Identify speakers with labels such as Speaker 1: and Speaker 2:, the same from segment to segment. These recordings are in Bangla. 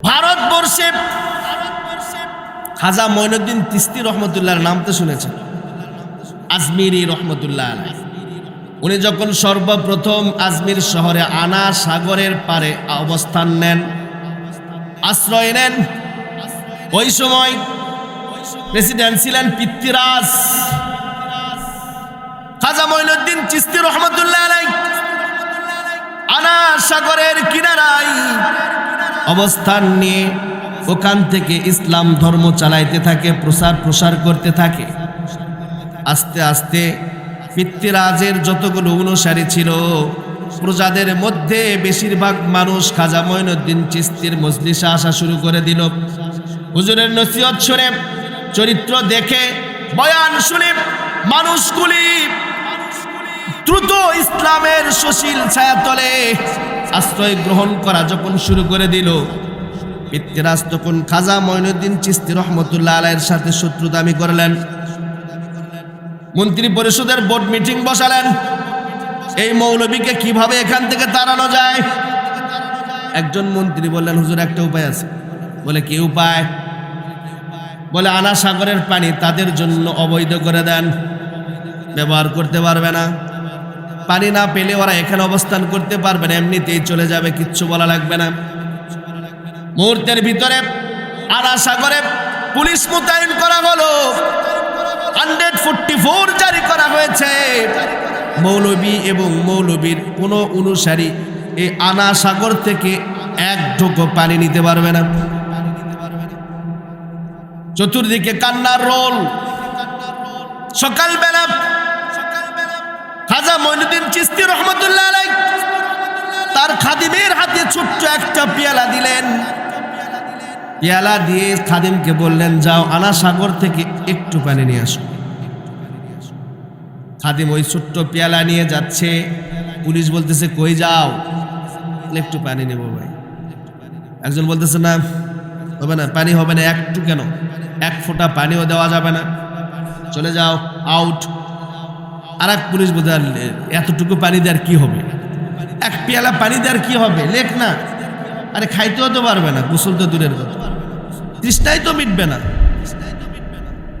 Speaker 1: ভারতবর্ষে খাজা মঈনুদ্দিন তিস্তি রহমতুল্লাহর নাম তো শুনেছেন। আজমিরি রহমতুল্লাহ উনি যখন সর্বপ্রথম আজমির শহরে আনা সাগরের পারে অবস্থান নেন, আশ্রয় নেন, ওই সময় প্রেসিডেন্ট ছিলেন পিতৃরাজ। খাজা মঈনুদ্দিন চিস্তি রহমতুল্লাহ আনা সাগরের কিনারায় অবস্থান নিয়ে ওখান থেকে ইসলাম ধর্ম চালাইতে থাকে, প্রসার প্রসার করতে থাকে। আস্তে আস্তে পিতৃরাজের যতগুলো অনুসারী ছিল, প্রজাদের মধ্যে বেশিরভাগ মানুষ খাজা মঈনুদ্দিন চিস্তির মজলিসে আসা শুরু করে দিল। হুজুরের নসিহত শুনে, চরিত্র দেখে, বয়ান শুনে, মানুষগুলি দ্রুত ইসলামের সুশীল ছায়াতলে আশ্রয় গ্রহণ করা যখন শুরু করে দিল, পিতৃরাজ তখন খাজা মঈনুদ্দিন চিস্তি রহমতুল্লাহ আলাইয়ের সাথে শত্রুতামি করলেন। মন্ত্রী পরিষদের বোর্ড মিটিং বসালেন। এই মৌলবীকে কীভাবে এখান থেকে তাড়ানো যায়? একজন মন্ত্রী বললেন, হুজুর, একটা উপায় আছে। বলে, কি উপায়? বলে আনা সাগরের পানি তাদের জন্য অবৈধ করে দেন। ব্যবহার করতে পারবে না। পানি না পেলে ওরা এখানে অবস্থান করতে পারবে না, এমনিতেই চলে যাবে, কিচ্ছু বলা লাগবে না। মুহূর্তের ভিতরে আনা সাগরে পুলিশ মোতায়েন করা হলো। হান্ড্রেড ফোরটি ফোর জারি করা হয়েছে। মৌলবী এবং মৌলবীর কোনো অনুসারী এই আনা সাগর থেকে এক ঢোকো পানি নিতে পারবে না। চতুর্দিকে কান্নার রোল। সকালবেলা খাজা মঈনুদ্দিন চিস্তি রহমতুল্লাহ আলাই তার খাদিমের হাতে ছোট্ট একটা পেয়ালা দিলেন। পেয়ালা দিয়ে খাদিমকে বললেন, যাও আনা সাগর থেকে একটু পানি নিয়ে আসো। খাদিম ওই ছোট্ট পেয়ালা নিয়ে যাচ্ছে। পুলিশ বলতেছে, কই যাও? একটু পানি নেব ভাই। একজন বলতেছে, না, হবে না, পানি হবে না, একটু কেন? এক ফোঁটা পানিও দেওয়া যাবে না। চলে যাও আউট আর এক পুলিশ আর এতটুকু পানি দেওয়ার কি হবে? এক পেয়ালা পানি দেওয়ার কি হবে? লেখ না। আরে খাইতেও তো পারবে না, গোসল তো দূরের কথা। তৃষ্ণাই তো মিটবে না।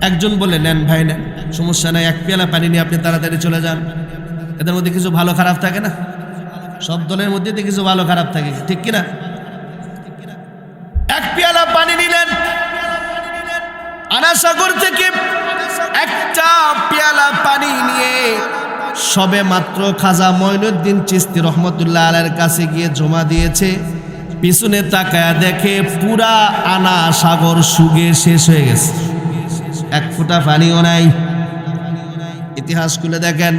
Speaker 1: একজন বলে, নেন ভাই, নেন, সমস্যা নাই, এক পেয়ালা পানি নিয়ে আপনি তাড়াতাড়ি চলে যান। এদের মধ্যে কিছু ভালো খারাপ থাকে না? সব দলের মধ্যে তো কিছু ভালো খারাপ থাকে, ঠিক কিনা? এক পেয়ালা পানি নিলেন। আনা সাগর থেকে একটা পেয়ালা পানি নিয়ে সবে মাত্র খাজা মঈনুদ্দিন চিস্তি রহমতুল্লাহ আলের কাছে গিয়ে জমা দিয়েছে। পিছনে তাকায় দেখে পুরা আনা সাগর সুগে শেষ হয়ে গেছে। এক ফোঁটা পানিও নাই। ইতিহাস খুলে দেখেন।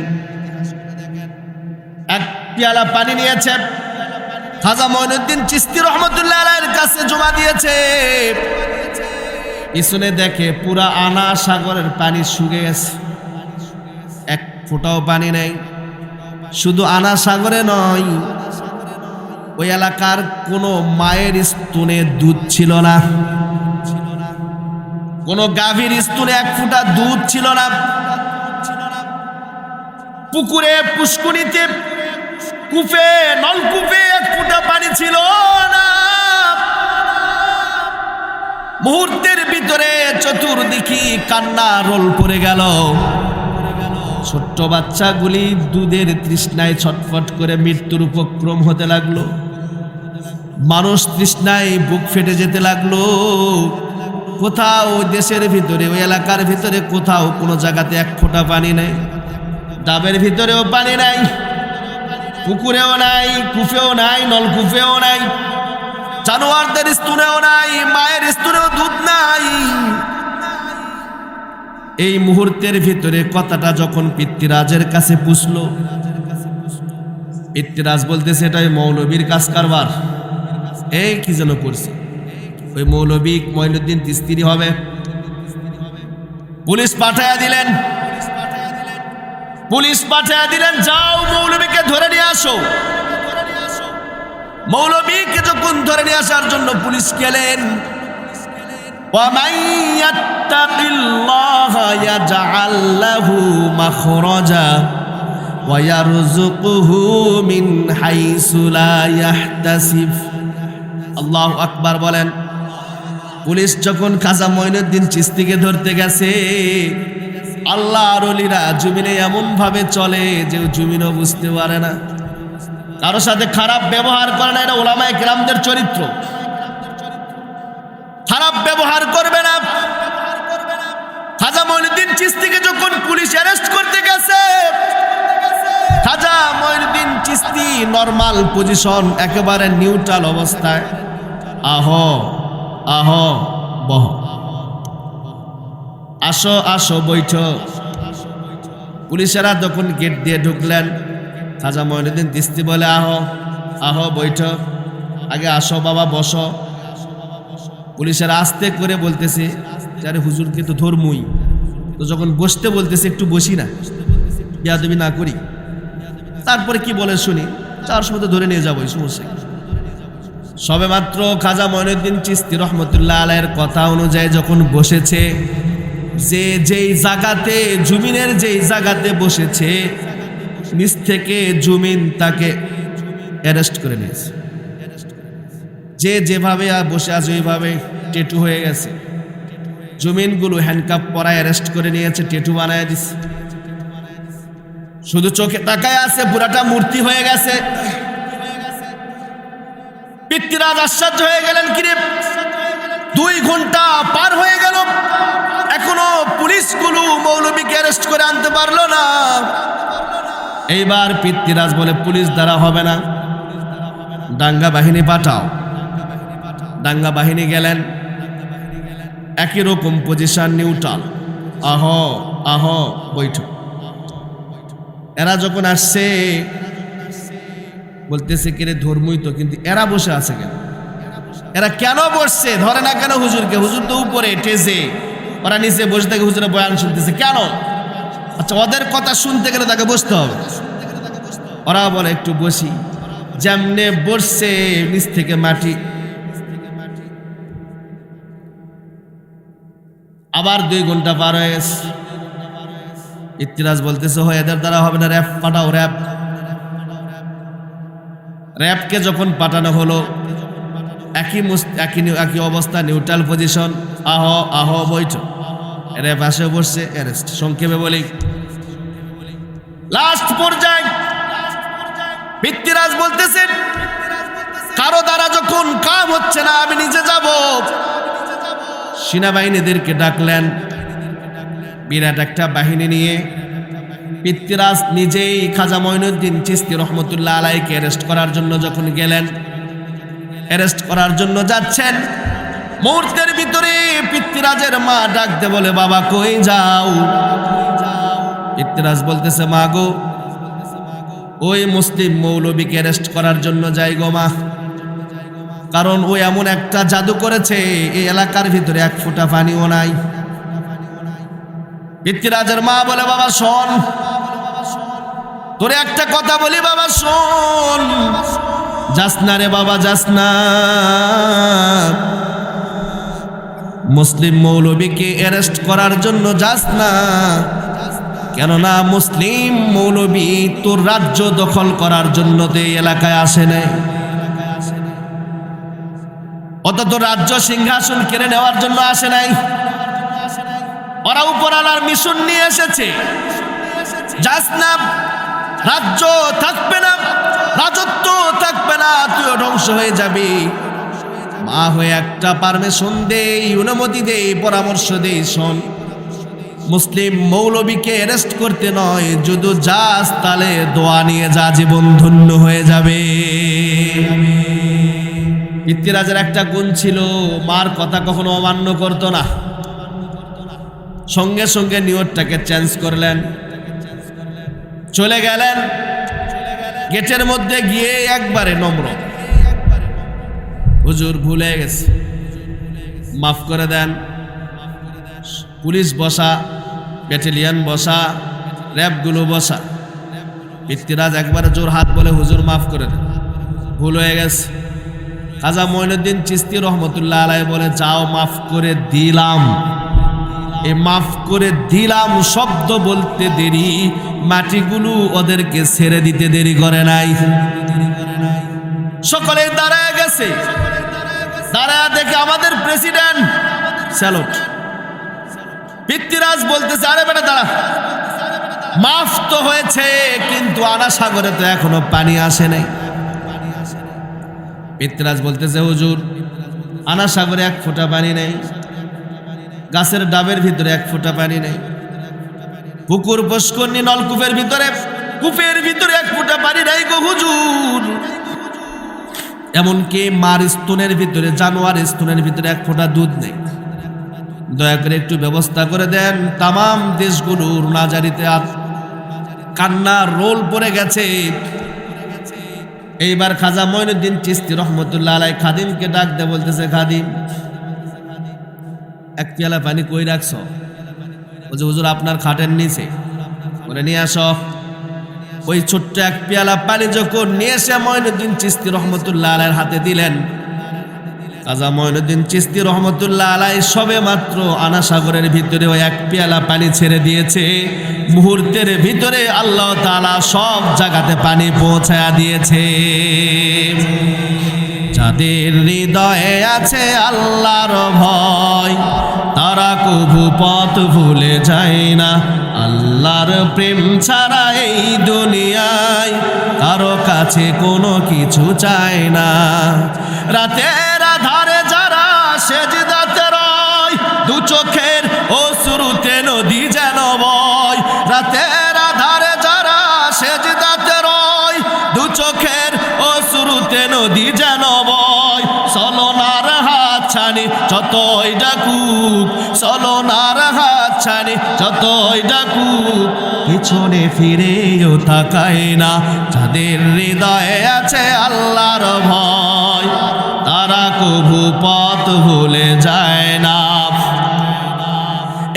Speaker 1: এক পেয়ালা পানি নিয়েছে। খাজা মঈনুদ্দিন চিস্তি রহমতুল্লাহ আলাইয়ের কাছে জমা দিয়েছে। পিছনে দেখে পুরা আনা সাগরের পানি শুকে গেছে। এক ফোঁটাও পানি নেই। শুধু আনা সাগরে নয়, ওই এলাকার কোনো মায়ের স্তনে দুধ ছিল না। কোনো গাভীর স্তনে এক ফোঁটা দুধ ছিল না। পুকুরে পুষ্কুনিতে কূপে, নলকূপে এক ফোঁটা পানি ছিল না। মুহূর্তের ভিতরে চতুর্দিকে কান্না রোল পড়ে গেল। ছোট্ট বাচ্চাগুলি দুধের তৃষ্ণায় ছটফট করে মৃত্যুর উপক্রম হতে লাগল। মানুষ তৃষ্ণায় বুক ফেটে যেতে লাগল। কোথাও দেশের ভিতরে, ওই এলাকার ভিতরে, কোথাও কোনো জায়গাতে এক ফোঁটা পানি নেই। ডাবের ভিতরেও পানি নাই, পুকুরেও নাই কুফেও নাই নলকুফেও নাই। জানোয়ারদের স্তূনেও নাই, মায়ের স্তূনেও দুধ নাই। এই মুহূর্তের ভিতরে কথাটা যখন পিতৃরাজের কাছে পুষল পিতৃরাজ বলতেছে এটা ওই মৌলবীর কাজ কারবার। এই কি যেন করছে? ওই মৌলবী মঈনুদ্দিন তিস্তিরি হবে। পুলিশ পাঠায়া দিলেন। পুলিশ পাঠায়া দিলেন, যাও মৌলবীকে ধরে নিয়ে আসো। মৌলবীকে যখন ধরে নিয়ে আসার জন্য পুলিশ গেলেন আকবার বলেন, পুলিশ যখন খাজা মঈনুদ্দিন চিস্তিকে ধরতে গেছে আল্লাহ আরলিরা জুমিনে এমনভাবে চলে যে জুমিনও বুঝতে পারে না। কারোর সাথে খারাপ ব্যবহার করে না, এটা ওলামায় গ্রামদের চরিত্র। খারাপ ব্যবহার করবে না। খাজা মঈনুদ্দিন চিস্তিকে যখন পুলিশ অ্যারেস্ট করতে গেছে খাজা মঈনুদ্দিন চিস্তি নর্মাল পজিশন, একেবারে নিউট্রাল অবস্থায়। আহ আহ, বহ। আসো আসো, বৈঠক। পুলিশেরা যখন গেট দিয়ে ঢুকলেন খাজা মঈনুদ্দিন তিস্তি বলে, আহ আহ বৈঠক, আগে আসো বাবা, বসো। পুলিশের আস্তে করে বলতেছে যে আরে হুজুরকে তো ধর্মই। তো যখন বসতে বলতেছে, একটু বসি না তুমি না করি। তারপরে কি বলে শুনি, চার সময় ধরে নিয়ে যাব, এই সমস্যা? সবে মাত্র খাজা মঈনুদ্দিন চিস্তি রহমতুল্লাহ আলাইয়ের কথা অনুযায়ী যখন বসেছে, যে যেই জায়গাতে জুমিনের যেই জায়গাতে বসেছে নিচ থেকে জুমিন তাকে অ্যারেস্ট করে নিয়েছে। যে যেভাবে আর বসে আছে, ওইভাবে টেটু হয়ে গেছে। জমিনগুলো হ্যান্ডকাপ পরায় অ্যারেস্ট করে নিয়েছে টেটু বানায় দিছে। শুধু চোখে তাকায় আছে, পুরাটা মূর্তি হয়ে গেছে। পিতৃরাজ আশ্চর্য হয়ে গেলেন, কিরে, দুই ঘণ্টা পার হয়ে এইবার পিতৃরাজ বলে পুলিশ দ্বারা হবে না। দাঙ্গা বাহিনী পাঠাও। দাঙ্গা বাহিনী গেলেন। একই রকম পজিশন নিউট্রাল আহ আহ, বৈঠক। এরা যখন আসছে, বলতেছে কিরে ধর্মই তো, কিন্তু এরা বসে আছে কেন? এরা কেন বসছে? ধরে না কেন হুজুরকে? হুজুর তো উপরে, টেজে। ওরা নিচে বসে থেকে, হুজুরের বয়ান শুনতেছে। কেন? আচ্ছা ওদের কথা শুনতে গেলে তাকে বসতে হবে। ওরা বলে, একটু বসি। যেমনে বসছে নিচ থেকে মাটি। আবার দুই ঘণ্টা পার হয়ে গেছে। ইতিরাজ বলতেছে, হয়, এদের দ্বারা হবে না র্যাপ পাঠাও র্যাপ র্যাপকে যখন পাঠানো হলো, একই একই একই অবস্থা নিউট্রাল পজিশন আহ আহ, বৈঠক। র্যাপ আসে বসছে অ্যারেস্ট সংক্ষেপে বলি। লাস্ট পর্যায়ে। পিতৃরাজ বলতেছেন, কারও দ্বারা যখন কাম হচ্ছে না, আমি নিজে যাব। সেনাবাহিনীদেরকে ডাকলেন। বিরাট একটা বাহিনী নিয়ে। পিতৃরাজ নিজেই খাজা মঈনুদ্দিন চিস্তি রহমতুল্লাহ আলাইকে অ্যারেস্ট করার জন্য যখন গেলেন অ্যারেস্ট করার জন্য যাচ্ছেন। মুহূর্তের ভিতরে পিতৃরাজের মা ডাকতে বলে, বাবা, কই যাও? পিতৃরাজ বলতেছে, মা গো, ওই মুসলিম মৌলবীকে অ্যারেস্ট করার জন্য যাই গো মা। কারণ ও এমন একটা জাদু করেছে, এই এলাকার ভিতরে এক ফোঁটা পানিও নাই। পিতৃরাজের মা বলে, বাবা, শোন, তোরে একটা কথা বলি, বাবা, শোন। যাস না রে বাবা, যাস না। মুসলিম মৌলবীকে অ্যারেস্ট করার জন্য যাস না। কেননা মুসলিম মৌলবী তোর রাজ্য দখল করার জন্য তো এলাকায় আসে নাই। অত রাজ্য সিংহাসন কেড়ে নেওয়ার জন্য আসে নাই। ওরা উপরালার মিশন নিয়ে এসেছে। যাস না, রাজ্য থাকবে না, রাজত্ব থাকবে না, তুইও ধ্বংস হয়ে যাবি। মা হয়ে একটা পারমিশন দেই, অনুমতি দেই, পরামর্শ দেই, শোন। মুসলিম মৌলবীকে অ্যারেস্ট করতে নয়, যদি যাস তাহলে দোয়া নিয়ে যা, জীবন ধন্য হয়ে যাবে। পিতৃরাজের একটা গুণ ছিল, মার কথা কখনো অমান্য করতো না। সঙ্গে সঙ্গে নিয়তটাকে চেঞ্জ করলেন। চলে গেলেন। গেটের মধ্যে গিয়ে একবারে নম্র। হুজুর ভুলে গেছে। মাফ করে দেন। পুলিশ বসা, ব্যাটেলিয়ান বসা, র্যাবগুলো বসা। পিতৃরাজ একবারে জোর হাত বলে হুজুর মাফ করে দেন। ভুল হয়ে গেছে। খাজা মঈনুদ্দিন চিস্তি রহমতুল্লাহ আলাই বলে, যাও মাফ করে দিলাম। এ মাফ করে দিলাম শব্দ বলতে দেরি। মাটিগুলো ওদেরকে ছেড়ে দিতে দেরি করে নাই। সকলে দাঁড়ায় গেছে। দাঁড়ায় দেখে আমাদের প্রেসিডেন্ট স্যালুট। পিতৃরাজ বলতেছে, আরে বেটা দাঁড়া। মাফ তো হয়েছে, কিন্তু আনা সাগরে তো এখনও পানি আসে নাই। পিতৃরাজ বলতেছে, হুজুর আনা সাগরে এক ফোঁটা পানি নেই। গাছের ডাবের ভিতরে এক ফোঁটা পানি নেই। পুকুর পুষ্করণী, নলকূপের ভিতরে, কূপের ভিতরে এক ফোঁটা পানি নাই গো হুজুর। এমনকি মার স্তনের ভিতরে, জানোয়ার স্তনের ভিতরে এক ফোঁটা দুধ নেই। দয়া করে একটু ব্যবস্থা করে দেন, তামাম দেশগুলোর নাজারিতে কান্নার রোল পড়ে গেছে। এইবার খাজা মঈনুদ্দিন চিস্তি রহমতুল্লাহ আলাই খাদিমকে ডাক দে বলতেছে, খাদিম, এক পেয়ালা পানি কই রাখছ? হুজুর, আপনার খাটের নিচে। বলে, নিয়ে আসো। ওই ছোট্ট এক পেয়ালা পানি যখন নিয়ে এসে মঈনুদ্দিন চিস্তি রহমতুল্লাহ আলাইয়ের হাতে দিলেন কাজা মঈনুদ্দিন চিস্তি রহমতুল্লাহ আলাই সবে মাত্র আনা সাগরের ভিতরে ওই এক পেয়ালা পানি ছেড়ে দিয়েছে। মুহূর্তের ভিতরে আল্লাহ তাআলা সব জায়গাতে পানি পৌঁছায়া দিয়েছে। যাদের হৃদয়ে আছে আল্লাহর ভয় তারা কভু পথ ভুলে যায় না। আল্লাহর প্রেম ছাড়া এই দুনিয়ায় কারও কাছে কোনো কিছু চায় না। রাতের আধারে যারা সেজদাতে রয়, দু চোখের ও শুরুতে নদী যেন বয়। রাতের আধারে যারা সেজদাতে রয়, দু চোখের ছানি যতই ডাকুক সলনার হাত ছানি যতই ডাকুক, পিছনে ফিরেও তাকায় না। যাদের হৃদয়ে আছে আল্লাহর ভয়, তারা কভু পথ ভুলে যায় না।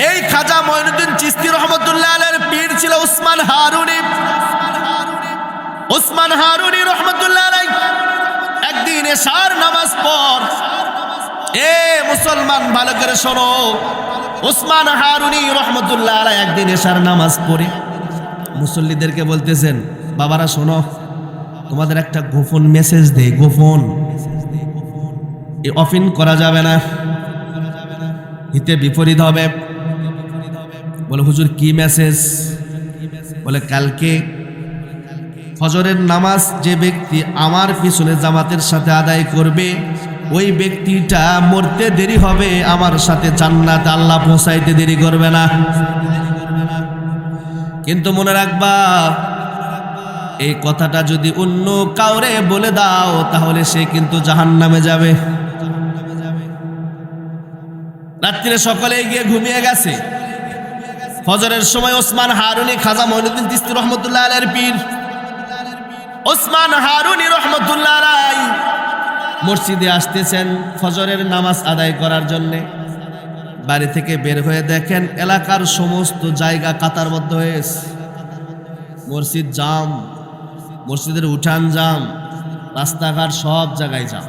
Speaker 1: এই খাজা মঈনুদ্দিন চিস্তি রহমতুল্লাহ আলের পীর ছিল উসমান হারুনি। উসমান হারুনি রহমতুল্লাহ একদিন এশার নামাজ পর এ মুসলমান, ভালো করে শোনো। উসমান হারুনি রহমতুল্লাহ আলাই একদিন এশার নামাজ পড়ে। মুসল্লিদেরকে বলতেছেন, বাবারা, শোনো, তোমাদের একটা গোপন মেসেজ দে গোপন। এ অফিন করা যাবে না। হিতে বিপরীত হবে। বলে, হুজুর, কি মেসেজ বলে, কালকে ফজরের নামাজ যে ব্যক্তি আমার পিছনে জামাতের সাথে আদায় করবে ওই ব্যক্তিটা মরতে দেরি হবে, আমার সাথে জান্নাত আল্লাহ পৌঁছাইতে দেরি করবে না। কিন্তু মনে রাখবা, এই কথাটা যদি অন্য কাউরে বলে দাও, তাহলে সে কিন্তু জাহান্নামে যাবে। রাত্রিরে সকালে গিয়ে ঘুমিয়ে গেছে। ফজরের সময় ওসমান হারুনি, খাজা মঈনুদ্দিন তিস্তি রহমতুল্লাহ আলের পীর। ওসমান হারুনি রহমতুল্লাহ আলাই মসজিদে আসতেছেন ফজরের নামাজ আদায় করার জন্যে। বাড়ি থেকে বের হয়ে দেখেন এলাকার সমস্ত জায়গা কাতারবদ্ধ হয়েছে মসজিদ জাম, মসজিদের উঠান জাম, রাস্তাঘাট সব জায়গায় জাম।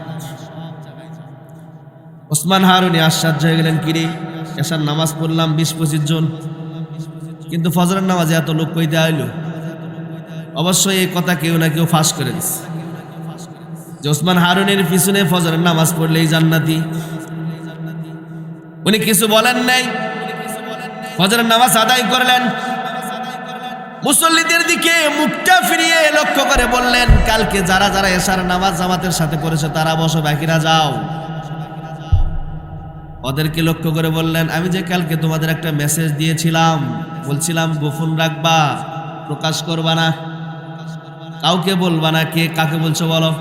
Speaker 1: ওসমান হারুনি আশ্চর্য হয়ে গেলেন, কিরে, এসার নামাজ পড়লাম বিশ পঁচিশ জন। কিন্তু ফজরের নামাজে এত লোক কইতে আইলো অবশ্যই এই কথা কেউ না কেউ ফাঁস করে দিস যে ওসমান হারুনের পিছনে ফজরের নামাজ পড়লেই জান্নাতি। উনি কিছু বলেন নাই। ফজরের নামাজ আদায় করলেন। মুসল্লিদের দিকে মুখটা ফিরিয়ে লক্ষ্য করে বললেন, কালকে যারা যারা এসার নামাজ জামাতের সাথে পড়েছে, তারা বসো, বাকিরা যাও। ওদেরকে লক্ষ্য করে বললেন, আমি যে কালকে তোমাদের একটা মেসেজ দিয়েছিলাম, বলছিলাম, গোপন রাখবা, প্রকাশ করবা না। কাউকে বলবা না, কে কাকে বলছো বলো?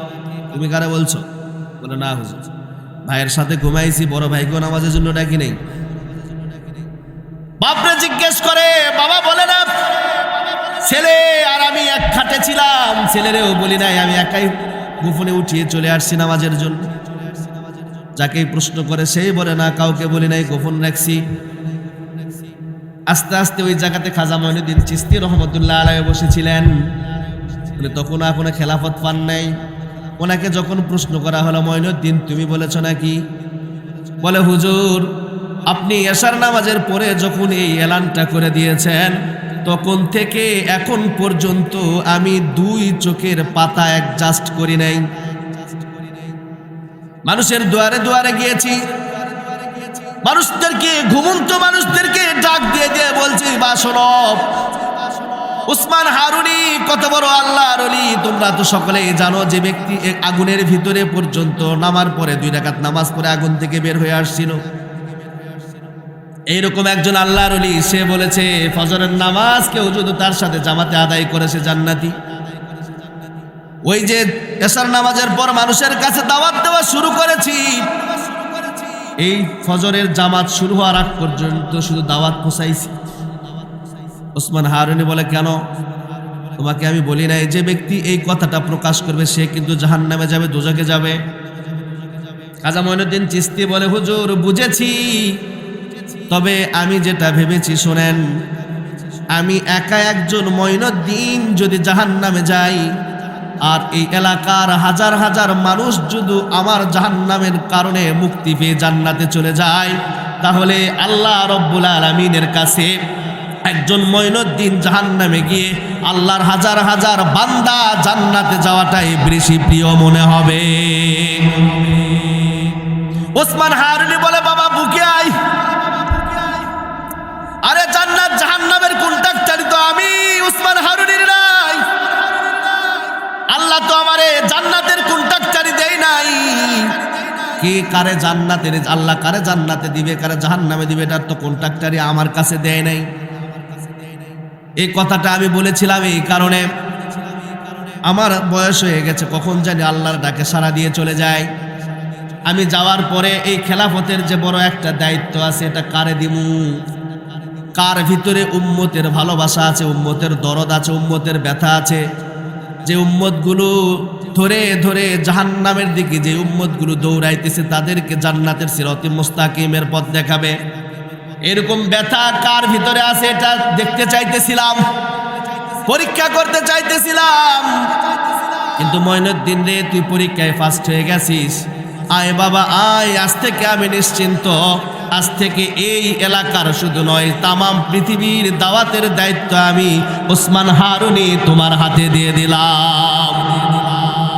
Speaker 1: তুমি কারে বলছো? বলে, না, হুজুর। ভাইয়ের সাথে ঘুমাইছি, বড় ভাইকেও নামাজের জন্য ডাকি নেই। বাপরে জিজ্ঞেস করে, বাবা, বলে না, ছেলে আর আমি এক খাটে ছিলাম। ছেলেরেও বলি নাই, আমি একাই গোপনে উঠিয়ে চলে আসছি নামাজের জন্য। যাকেই প্রশ্ন করে সেই বলে, না, কাউকে বলি নাই, গোপন রাখছি। আস্তে আস্তে ওই জায়গাতে খাজা মঈনুদ্দিন চিস্তি রহমতুল্লাহ আলাই বসেছিলেন। তখন কোনো খেলাফত পান নাই। ওনাকে যখন প্রশ্ন করা হলো মঈনুদ্দিন তুমি বলেছ নাকি? বলে, হুজুর, আপনি এশার নামাজের পরে যখন এই এলানটা করে দিয়েছেন, তখন থেকে এখন পর্যন্ত আমি দুই চোখের পাতা অ্যাডজাস্ট করি নাই। মানুষের দুয়ারে দুয়ারে গিয়েছি। মানুষদেরকে, ঘুমন্ত মানুষদেরকে ডাক দিয়ে দিয়ে বলছি বাসনব উসমান হারুনি, কত বড় আল্লাহর অলি তোমরা তো সকলেই জানো যে ব্যক্তি আগুনের ভিতরে পর্যন্ত নামার পরে দুই রাকাত নামাজ পড়ে আগুন থেকে বের হয়ে আসছিল। এইরকম একজন আল্লাহর অলি সে বলেছে, ফজরের নামাজ কেউ যদি তার সাথে জামাতে আদায় করেছে জান্নাতি। ওই যে এসার নামাজের পর মানুষের কাছে দাওয়াত দেওয়া শুরু করেছি। এই ফজরের জামাত শুরু হওয়ার আগ পর্যন্ত শুধু দাওয়াত পোষাইছি। ওসমান হারুনি বলে, কেন? তোমাকে আমি বলি নাই, যে ব্যক্তি এই কথাটা প্রকাশ করবে, সে কিন্তু জাহান নামে যাবে দোজাকে যাবে। কাজা মঈনুদ্দিন চিস্তি বলে, হুজুর, বুঝেছি। তবে আমি যেটা ভেবেছি, শোনেন, আমি একা একজন মঈনুদ্দিন যদি জাহান নামে যাই, আর এই এলাকার হাজার হাজার মানুষ যদি আমার জাহান্নামের কারণে মুক্তি পেয়ে জান্নাতে চলে যায়, তাহলে আল্লাহ রব্বুল আলমিনের কাছে একজন মঈনুদ্দিন জাহান্নামে গিয়ে আল্লাহর হাজার হাজার বান্দা জান্নাতে যাওয়াটাই বেশি প্রিয় মনে হবে। ওসমান হারুনি বলে, বাবা, বুকে আয়। আরে জান্নাত জাহান জাহান্নামের কন্ট্রাক্টারি তো আমি উসমান হারুনির নাই। আল্লাহ তো আমারে জান্নাতের কন্ট্রাক্টারি দেয় নাই। কে কারে জান্নাতের আল্লাহ কারে জান্নাতে দিবে, কারে জাহান্নামে দিবে এটার তো কন্ট্রাক্টারি আমার কাছে দেয় নাই। এই কথাটা আমি বলেছিলাম এই কারণে। আমার বয়স হয়ে গেছে, কখন জানি আল্লাহর ডাকে সারা দিয়ে চলে যায়। আমি যাওয়ার পরে এই খেলাফতের যে বড় একটা দায়িত্ব আছে, এটা কারে দিমু? কার ভিতরে উম্মতের ভালোবাসা আছে, উম্মতের দরদ আছে, উম্মতের ব্যথা আছে? যে উম্মতগুলো ধরে ধরে জাহান্নামের দিকে যে উম্মতগুলো দৌড়াইতেছে, তাদেরকে জান্নাতের সিরতি মুস্তাকিমের পথ দেখাবে। এরকম ব্যথা কার ভিতরে আছে এটা দেখতে চাইতেছিলাম, পরীক্ষা করতে চাইতেছিলাম। কিন্তু ময়নুদ্দিন রে, তুই পরীক্ষায় ফার্স্ট হয়ে গেছিস। আয় বাবা, আয়, আজ থেকে আমি নিশ্চিন্ত। আজ থেকে এই এলাকার শুধু নয়, তামাম পৃথিবীর দাওয়াতের দায়িত্ব আমি ওসমান হারুনি তোমার হাতে দিয়ে দিলাম।